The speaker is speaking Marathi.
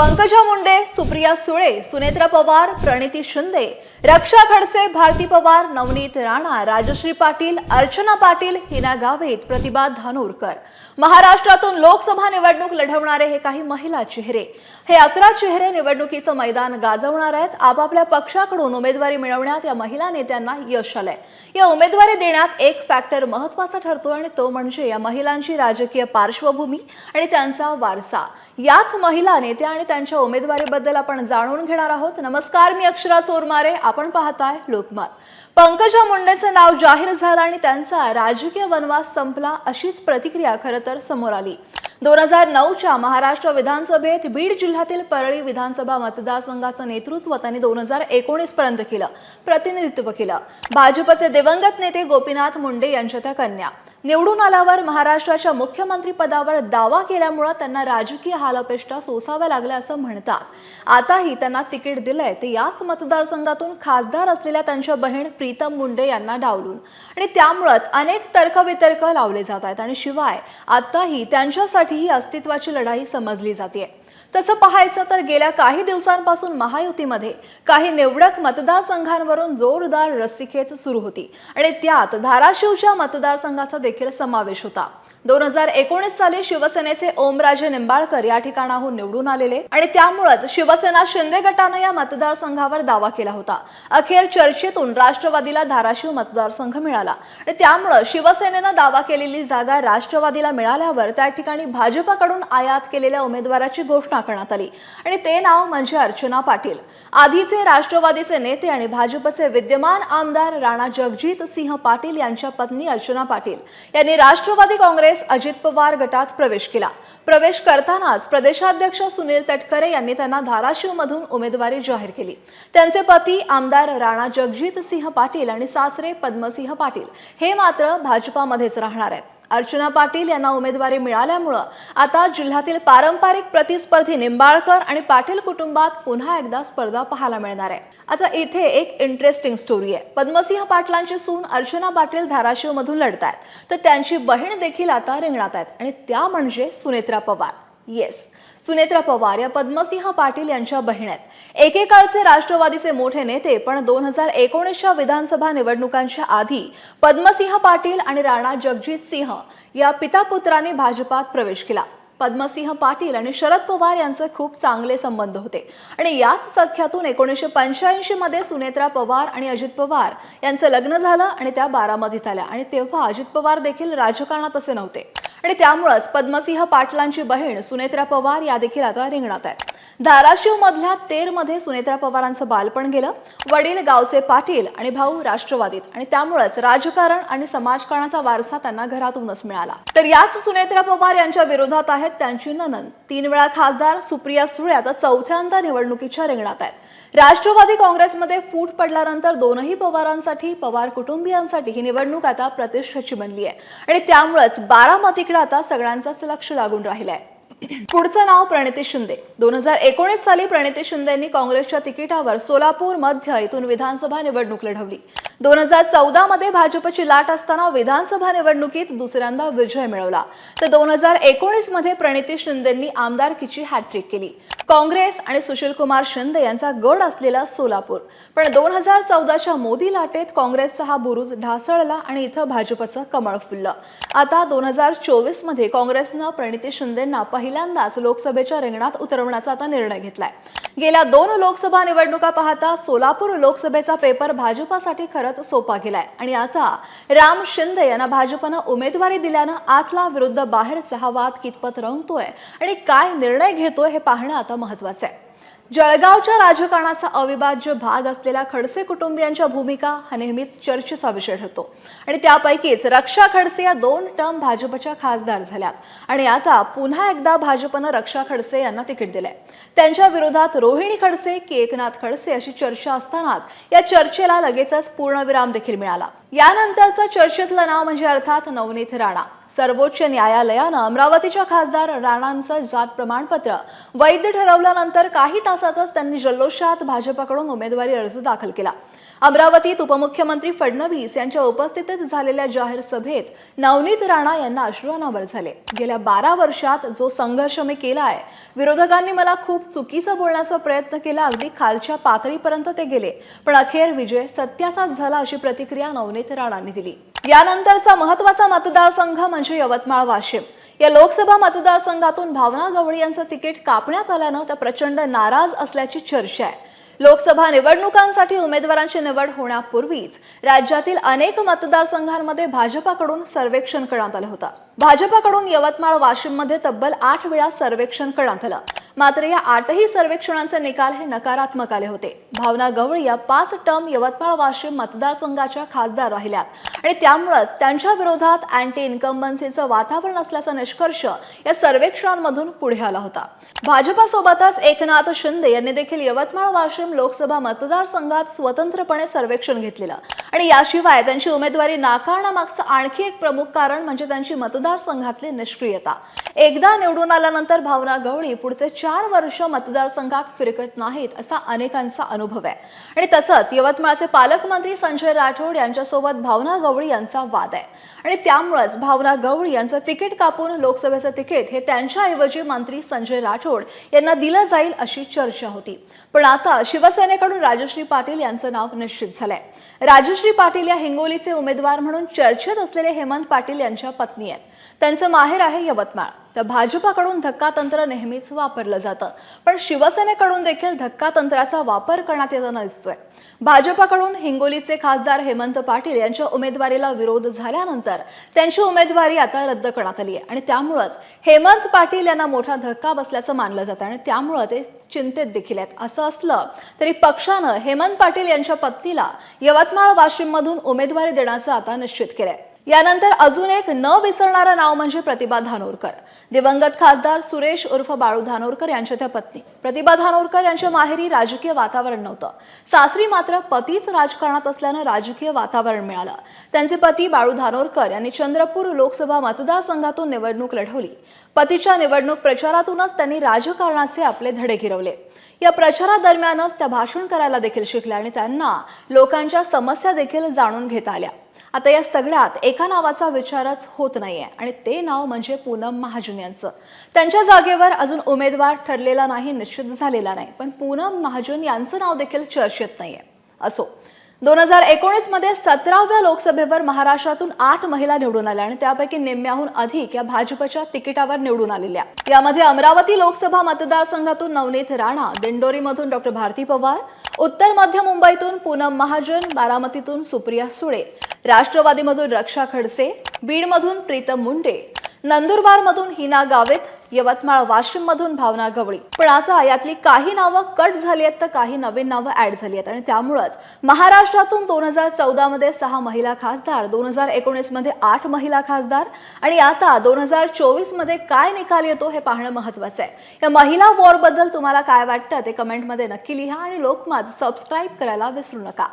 पंकजा मुंडे सुप्रिया सुळे सुनेत्रा पवार प्रणिती शिंदे रक्षा खडसे भारती पवार नवनीत राणा राजश्री पाटील अर्चना पाटील हिना गावित प्रतिभा धानोरकर. महाराष्ट्रातून लोकसभा निवडणूक लढवणारे हे काही महिला चेहरे. हे अकरा चेहरे निवडणुकीचं मैदान गाजवणार आहेत. आपापल्या पक्षाकडून उमेदवारी मिळवण्यात या महिला नेत्यांना यश आलंय. या उमेदवारी देण्यात एक फॅक्टर महत्त्वाचा ठरतो आणि तो म्हणजे या महिलांची राजकीय पार्श्वभूमी आणि त्यांचा वारसा. याच महिला नेत्या आणि त्यांच्या उमेदवारीबद्दल आपण जाणून घेणार आहोत. नमस्कार मी अक्षरा चोरमारे. आपण पाहताय लोकमत. पंकजा मुंडेचं नाव जाहीर झालं आणि त्यांचा राजकीय वनवास संपला अशीच प्रतिक्रिया खरं तर समोर आली. दोन हजार नऊच्या महाराष्ट्र विधानसभेत बीड जिल्ह्यातील परळी विधानसभा मतदारसंघाचं नेतृत्व त्यांनी दोन हजार एकोणीस पर्यंत केलं प्रतिनिधित्व केलं. भाजपचे दिवंगत नेते गोपीनाथ मुंडे यांच्या त्या कन्या. निवडून आल्यावर महाराष्ट्राच्या मुख्यमंत्रीपदावर दावा केल्यामुळं त्यांना राजकीय हालअपेष्टा सोसाव्या लागल्या असं म्हणतात. आताही त्यांना तिकीट दिलंय ते याच मतदारसंघातून खासदार असलेल्या त्यांच्या बहीण प्रीतम मुंडे यांना डावलून. आणि त्यामुळंच अनेक तर्कवितर्क लावले जात आहेत. आणि शिवाय आताही त्यांच्यासाठीही अस्तित्वाची लढाई समजली जाते तसं पाहायचं तर गेल्या काही दिवसांपासून महायुतीमध्ये काही निवडक मतदारसंघांवरून जोरदार रस्सीखेच सुरू होती. आणि त्यात धाराशिवच्या मतदारसंघाचा देखील समावेश होता. दोन हजार एकोणीस साली शिवसेनेचे ओमराजे निंबाळकर या ठिकाणाहून निवडून आलेले आणि त्यामुळेच शिवसेना शिंदे गटानं या मतदारसंघावर दावा केला होता. अखेर चर्चेतून राष्ट्रवादीला धाराशिव मतदारसंघ मिळाला. आणि त्यामुळं शिवसेनेनं दावा केलेली जागा राष्ट्रवादीला मिळाल्यावर त्या ठिकाणी भाजपाकडून आयात केलेल्या उमेदवाराची घोषणा करण्यात आली. आणि ते नाव म्हणजे अर्चना पाटील. आधीचे राष्ट्रवादीचे नेते आणि भाजपचे विद्यमान आमदार राणा जगजित सिंह पाटील यांच्या पत्नी अर्चना पाटील यांनी राष्ट्रवादी काँग्रेस अजित पवार गटात प्रवेश केला. प्रवेश करतानाच प्रदेशाध्यक्ष सुनील तटकरे यांनी त्यांना धाराशिव मधून उमेदवारी जाहीर केली. त्यांचे पती आमदार राणा जगजित सिंह पाटील आणि सासरे पद्मसिंह पाटील हे मात्र भाजपामध्येच राहणार आहेत. अर्चना पाटील यांना उमेदवारी मिळाल्यामुळं आता जिल्ह्यातील पारंपरिक प्रतिस्पर्धी निंबाळकर आणि पाटील कुटुंबात पुन्हा एकदा स्पर्धा पाहायला मिळणार आहे. आता इथे एक इंटरेस्टिंग स्टोरी आहे. पद्मसिंह पाटलांची सून अर्चना पाटील धाराशिव मधून लढत आहेत तर त्यांची बहीण देखील आता रिंगणात आहेत आणि त्या म्हणजे सुनेत्रा पवार. येस सुनेत्रा पवार या पद्मसिंह पाटील यांच्या बहीण आहेत एकेकाळचे राष्ट्रवादीचे मोठे नेते पण दोन हजार एकोणीसच्या विधानसभा निवडणुकांच्या आधी पद्मसिंह पाटील आणि राणा जगजित सिंह या पितापुत्रांनी भाजपात प्रवेश केला. पद्मसिंह पाटील आणि शरद पवार यांचे खूप चांगले संबंध होते. आणि याच सख्यातून एकोणीसशे पंच्याऐंशी मध्ये सुनेत्रा पवार आणि अजित पवार यांचं लग्न झालं आणि त्या बारामतीत आल्या. आणि तेव्हा अजित पवार देखील राजकारणात असे नव्हते. आणि त्यामुळंच पद्मसिंह पाटलांची बहीण सुनेत्रा पवार या देखील आता रिंगणात आहेत. धाराशिव मधल्या तेरमध्ये सुनेत्रा पवारांचं बालपण गेलं. वडील गावचे पाटील आणि भाऊ राष्ट्रवादीत. आणि त्यामुळेच राजकारण आणि समाजकारणाचा वारसा त्यांना घरातूनच मिळाला. तर याच सुनेत्रा पवार यांच्या विरोधात आहेत त्यांची ननन तीन वेळा खासदार सुप्रिया सुळे आता चौथ्यांदा निवडणुकीच्या रिंगणात आहेत. राष्ट्रवादी काँग्रेसमध्ये फूट पडल्यानंतर दोनही पवारांसाठी पवार कुटुंबियांसाठी ही निवडणूक आता प्रतिष्ठेची बनली आहे. आणि त्यामुळेच बारामतीकडे आता सगळ्यांचाच लक्ष लागून राहिलं आहे पुढचं नाव प्रणिती शिंदे. दोन हजार एकोणीस साली प्रणिती शिंदेंनी काँग्रेसच्या तिकिटावर सोलापूर मध्य इथून विधानसभा निवडणूक लढवली. दोन हजार चौदा मध्ये भाजपची लाट असताना विधानसभा निवडणुकीत दुसऱ्यांदा विजय मिळवला. तर दोन हजार एकोणीसमध्ये प्रणिती शिंदेंनी आमदारकीची हॅट्रिक केली. काँग्रेस आणि सुशीलकुमार शिंदे यांचा गड असलेला सोलापूर. पण दोन हजार चौदाच्या मोदी लाटेत काँग्रेसचा हा बुरुज ढासळला आणि इथं भाजपचं कमळ फुललं. आता दोन हजार चोवीसमध्ये काँग्रेसनं प्रणिती शिंदेंना पहिल्यांदाच लोकसभेच्या रिंगणात उतरवण्याचा आता निर्णय घेतलाय. गेल्या दोन लोकसभा निवडणुका पाहता सोलापूर लोकसभेचा पेपर भाजपासाठी खरंच सोपा गेलाय आणि आता राम शिंदे यांना भाजपनं उमेदवारी दिल्यानं आतला विरुद्ध बाहेरचा हा वाद कितपत रंगतोय आणि काय निर्णय घेतोय हे पाहणं आता महत्वाचं आहे. जळगावच्या राजकारणाचा अविभाज्य भाग असलेल्या खडसे कुटुंबियांच्या भूमिका हा नेहमीच चर्चेचा विषय ठरतो. आणि त्यापैकीच रक्षा खडसे या दोन टर्म भाजपच्या खासदार झाल्यात. आणि आता पुन्हा एकदा भाजपनं रक्षा खडसे यांना तिकीट दिलंय. त्यांच्या विरोधात रोहिणी खडसे की एकनाथ खडसे अशी चर्चा असतानाच या चर्चेला लगेचच पूर्णविराम देखील मिळाला. यानंतरचं चर्चेतलं नाव म्हणजे अर्थात नवनीत राणा. सर्वोच्च न्यायालयानं अमरावतीच्या खासदार राणांचं जात प्रमाणपत्र वैध ठरवल्यानंतर काही तासातच त्यांनी जल्लोषात भाजपकडून उमेदवारी अर्ज दाखल केला. अमरावतीत उपमुख्यमंत्री फडणवीस यांच्या उपस्थितीत झालेल्या जाहीर सभेत नवनीत राणा यांना अश्रू अनावर झाले. गेल्या बारा वर्षात जो संघर्ष मी केला आहे विरोधकांनी मला खूप चुकीचं बोलण्याचा प्रयत्न केला अगदी खालच्या पातळीपर्यंत ते गेले. पण अखेर विजय सत्यासात झाला अशी प्रतिक्रिया नवनीत राणांनी दिली. यानंतरचा महत्त्वाचा मतदारसंघ म्हणजे यवतमाळ वाशिम. या लोकसभा मतदारसंघातून भावना गवळी यांचं तिकीट कापण्यात आल्यानं त्या प्रचंड नाराज असल्याची चर्चा आहे. लोकसभा निवडणुकांसाठी उमेदवारांची निवड होण्यापूर्वीच राज्यातील अनेक मतदारसंघांमध्ये भाजपाकडून सर्वेक्षण करण्यात आलं होतं. भाजपाकडून यवतमाळ वाशिममध्ये तब्बल आठ वेळा सर्वेक्षण करण्यात आलं. मात्र या आठही सर्वेक्षणांचे निकाल हे नकारात्मक आले होते. भावना गवळी या पाच टर्म यवतमाळ वाशिम मतदारसंघाच्या खासदार राहिल्यात. आणि त्यामुळेच त्यांच्या विरोधात अँटी इन्कम्बन्सीचं वातावरण असल्याचा निष्कर्ष या सर्वेक्षणांमधून पुढे आला होता. भाजपासोबतच एकनाथ शिंदे यांनी देखील यवतमाळ वाशिम लोकसभा मतदारसंघात स्वतंत्रपणे सर्वेक्षण घेतलेलं. आणि याशिवाय त्यांची उमेदवारी नाकारण्यामागचं आणखी एक प्रमुख कारण म्हणजे त्यांची मतदार मतदारसंघातली निष्क्रियता. एकदा निवडून आल्यानंतर भावना गवळी पुढचे चार वर्ष मतदारसंघात फिरकत नाहीत असा अनेकांचा अनुभव आहे. आणि तसंच यवतमाळचे पालकमंत्री संजय राठोड यांच्यासोबत भावना गवळी यांचा वाद आहे. आणि त्यामुळेच भावना गवळी यांचं तिकीट कापून लोकसभेचं तिकीट हे त्यांच्याऐवजी मंत्री संजय राठोड यांना दिलं जाईल अशी चर्चा होती. पण आता शिवसेनेकडून राजश्री पाटील यांचं नाव निश्चित झालंय. राजश्री पाटील या हिंगोलीचे उमेदवार म्हणून चर्चेत असलेले हेमंत पाटील यांच्या पत्नी आहेत. त्यांचं माहेर आहे यवतमाळ. तर भाजपाकडून धक्कातंत्र नेहमीच वापरलं जातं. पण शिवसेनेकडून देखील धक्कातंत्राचा वापर करण्यात येताना दिसतोय भाजपाकडून हिंगोलीचे खासदार हेमंत पाटील यांच्या उमेदवारीला विरोध झाल्यानंतर त्यांची उमेदवारी आता रद्द करण्यात आली आहे. आणि त्यामुळंच हेमंत पाटील यांना मोठा धक्का बसल्याचं मानलं जातं. आणि त्यामुळं ते चिंतेत देखील आहेत. असं असलं तरी पक्षानं हेमंत पाटील यांच्या पत्नीला यवतमाळ वाशिममधून उमेदवारी देण्याचं आता निश्चित केलंय. यानंतर अजून एक न विसरणारं नाव म्हणजे प्रतिभा धानोरकर. दिवंगत खासदार सुरेश उर्फ बाळू धानोरकर यांच्या त्या पत्नी. प्रतिभा धानोरकर यांच्या माहेरी राजकीय वातावरण नव्हतं. सासरी मात्र पतीच राजकारणात असल्यानं राजकीय वातावरण मिळालं. त्यांचे पती बाळू धानोरकर यांनी चंद्रपूर लोकसभा मतदारसंघातून निवडणूक लढवली. पतीच्या निवडणूक प्रचारातूनच त्यांनी राजकारणाचे आपले धडे गिरवले. या प्रचारादरम्यानच त्या भाषण करायला देखील शिकल्या आणि त्यांना लोकांच्या समस्या देखील जाणून घेता आल्या. आता या सगळ्यात एका नावाचा विचारच होत नाहीये. आणि ते नाव म्हणजे पूनम महाजन यांचं. त्यांच्या जागेवर अजून उमेदवार ठरलेला नाही निश्चित झालेला नाही. पण पूनम महाजन यांचं नाव देखील चर्चेत नाहीये. असो. दोन हजार एकोणीसमध्ये सतराव्या लोकसभेवर महाराष्ट्रातून आठ महिला निवडून आल्या आणि त्यापैकी निम्म्याहून अधिक या भाजपच्या तिकिटावर निवडून आलेल्या. यामध्ये अमरावती लोकसभा मतदारसंघातून नवनीत राणा दिंडोरीमधून डॉक्टर भारती पवार उत्तर मध्य मुंबईतून पूनम महाजन बारामतीतून सुप्रिया सुळे राष्ट्रवादीमधून रक्षा खडसे बीडमधून प्रीतम मुंडे नंदुरबारमधून हिना गावित यवतमाळ वाशिम मधून भावना गवळी पण आता यातली काही नावं कट झाली आहेत तर काही नवीन नावं ऍड झाली आहेत. आणि त्यामुळंच महाराष्ट्रातून दोन हजार चौदा मध्ये सहा महिला खासदार दोन हजार एकोणीसमध्ये आठ महिला खासदार आणि आता दोन हजार चोवीसमध्ये काय निकाल येतो हे पाहणं महत्वाचं आहे. या महिला वॉरबद्दल तुम्हाला काय वाटतं ते कमेंटमध्ये नक्की लिहा आणि लोकमत सबस्क्राईब करायला विसरू नका.